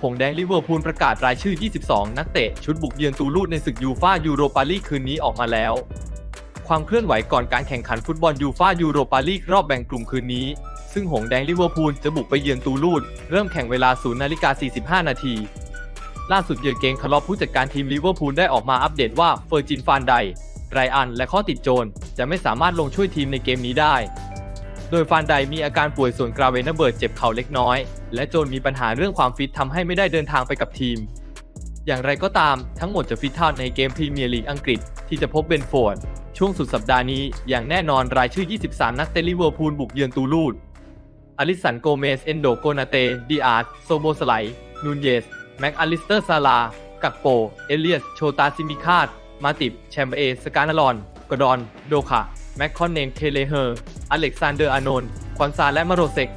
ผงแดงลิเวอร์พูลประกาศรายชื่อ 22 นักเตะ ชุดบุกเยือนตูลูดในศึกยูฟ่ายูโรปาลีกคืนนี้ออกมาแล้ว ความเคลื่อนไหวก่อนการแข่งขันฟุตบอลยูฟ่ายูโรปาลีกรอบแบ่งกลุ่มคืนนี้ ซึ่งหงแดงลิเวอร์พูลจะบุกไปเยือนตูลูดเริ่มแข่งเวลา0นาฬิกา45 นาที ล่าสุดเยอร์เกนคลอปผู้จัดการทีมลิเวอร์พูลได้ออกมาอัปเดตว่าเฟอร์จินฟานไดไรอันและข้อติดโจรจะไม่สามารถลงช่วยทีมในเกมนี้ได้ โดยฟานไดมีอาการป่วยส่วนกราเวนเบิร์ดเจ็บเข่าเล็กน้อย และโจนมีปัญหาเรื่องความฟิตทำให้ไม่ได้เดินทางไปกับทีม อย่างไรก็ตามทั้งหมดจะฟิตเท่าในเกมพรีเมียร์ลีกอังกฤษที่จะพบเบนโฟร์ดช่วงสุดสัปดาห์นี้อย่างแน่นอนรายชื่อ 23 นักเตะลิเวอร์พูลบุกเยือนตูลูดอลิสันโกเมส เอนโดโกนาเต ดีอาร์ตโซโบสไลนูนเยส แม็กอลิสเตอร์ซาลา กักโป เอเลียส โชตาซิมิคาด มาติบ แชมเบเอ สกานาลอน กดอน โดคาแม็กคอนเนนเคเลเฮอร์ อเล็กซานเดอร์อานนท์คอนซาและมาโรเซก